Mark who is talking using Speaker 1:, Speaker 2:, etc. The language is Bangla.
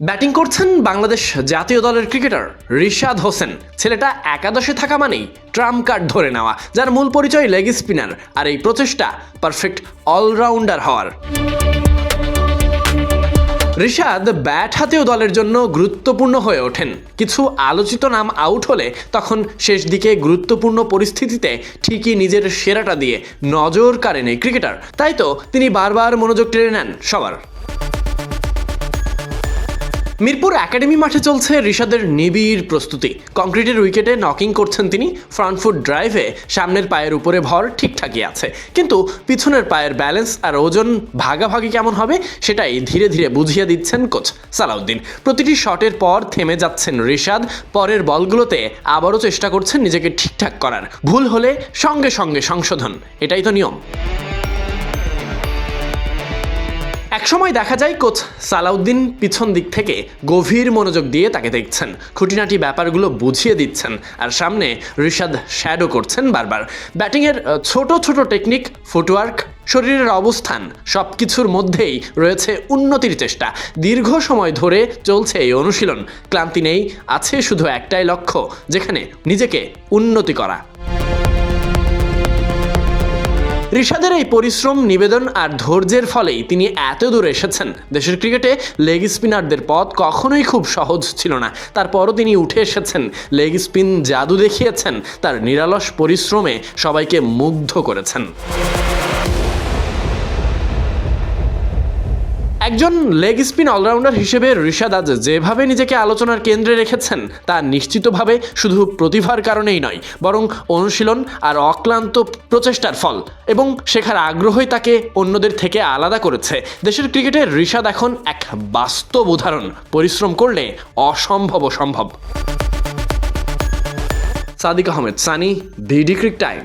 Speaker 1: ব্যাটিং করছেন বাংলাদেশ জাতীয় দলের ক্রিকেটার রিশাদ হোসেন। ছেলেটা একাদশে থাকা মানেই ট্রাম্প কার্ড ধরে নেওয়া, যার মূল পরিচয় লেগ স্পিনার আর এই প্রচেষ্টা পারফেক্ট অলরাউন্ডার হওয়ার। ঋষাদ ব্যাট হাতেও দলের জন্য গুরুত্বপূর্ণ হয়ে ওঠেন। কিছু আলোচিত নাম আউট হলে তখন শেষ দিকে গুরুত্বপূর্ণ পরিস্থিতিতে ঠিকই নিজের সেরাটা দিয়ে নজর কাড়েন এই ক্রিকেটার। তাই তো তিনি বারবার মনোযোগ টেনে নেন সবার। মিরপুর একাডেমি মাঠে চলছে ঋষাদের নিবিড় প্রস্তুতি। কংক্রিটের উইকেটে নকিং করছেন তিনি। ফ্রন্ট ফুট ড্রাইভে সামনের পায়ের উপরে ভর ঠিকঠাকই আছে। কিন্তু পিছনের পায়ের ব্যালেন্স আর ওজন ভাগাভাগি কেমন হবে সেটাই ধীরে ধীরে বুঝিয়ে দিচ্ছেন কোচ সালাউদ্দিন। প্রতিটি শটের পর থেমে যাচ্ছেন ঋষাদ পরের বলগুলোতে আবারও চেষ্টা করছেন নিজেকে ঠিকঠাক করার। ভুল হলে সঙ্গে সঙ্গে সংশোধন। এটাই তো নিয়ম। একসময় দেখা যায় কোচ সালাউদ্দিন পিছন দিক থেকে গভীর মনোযোগ দিয়ে তাকে দেখছেন। খুঁটিনাটি ব্যাপারগুলো বুঝিয়ে দিচ্ছেন আর সামনে ঋষাদ শ্যাডো করছেন বারবার। ব্যাটিংয়ের ছোট ছোট টেকনিক ফুটওয়ার্ক শরীরের অবস্থান সব কিছুর মধ্যেই রয়েছে উন্নতির চেষ্টা। দীর্ঘ সময় ধরে চলছে এই অনুশীলন। ক্লান্তি নেই, আছে শুধু একটাই লক্ষ্য, যেখানে নিজেকে উন্নতি করা। ঋষাদের এই পরিশ্রম, নিবেদন আর ধৈর্যের ফলেই তিনি এত দূর এসেছেন। দেশের ক্রিকেটে লেগ স্পিনারদের পথ কখনোই খুব সহজ ছিল না। তারপরও তিনি উঠে এসেছেন, লেগ স্পিন জাদু দেখিয়েছেন, তার নিরালস পরিশ্রমে সবাইকে মুগ্ধ করেছেন। একজন লেগ স্পিন অলরাউন্ডার হিসেবে ঋষাদ আজ যেভাবে নিজেকে আলোচনার কেন্দ্রে রেখেছেন, তা নিশ্চিতভাবে শুধু প্রতিভার কারণেই নয়, বরং অনুশীলন আর অক্লান্ত প্রচেষ্টার ফল এবং শেখার আগ্রহই তাকে অন্যদের থেকে আলাদা করেছে। দেশের ক্রিকেটে ঋষাদ এখন এক বাস্তব উদাহরণ, পরিশ্রম করলে অসম্ভব সম্ভব। Sadiq Ahmed, Sunny BD crick time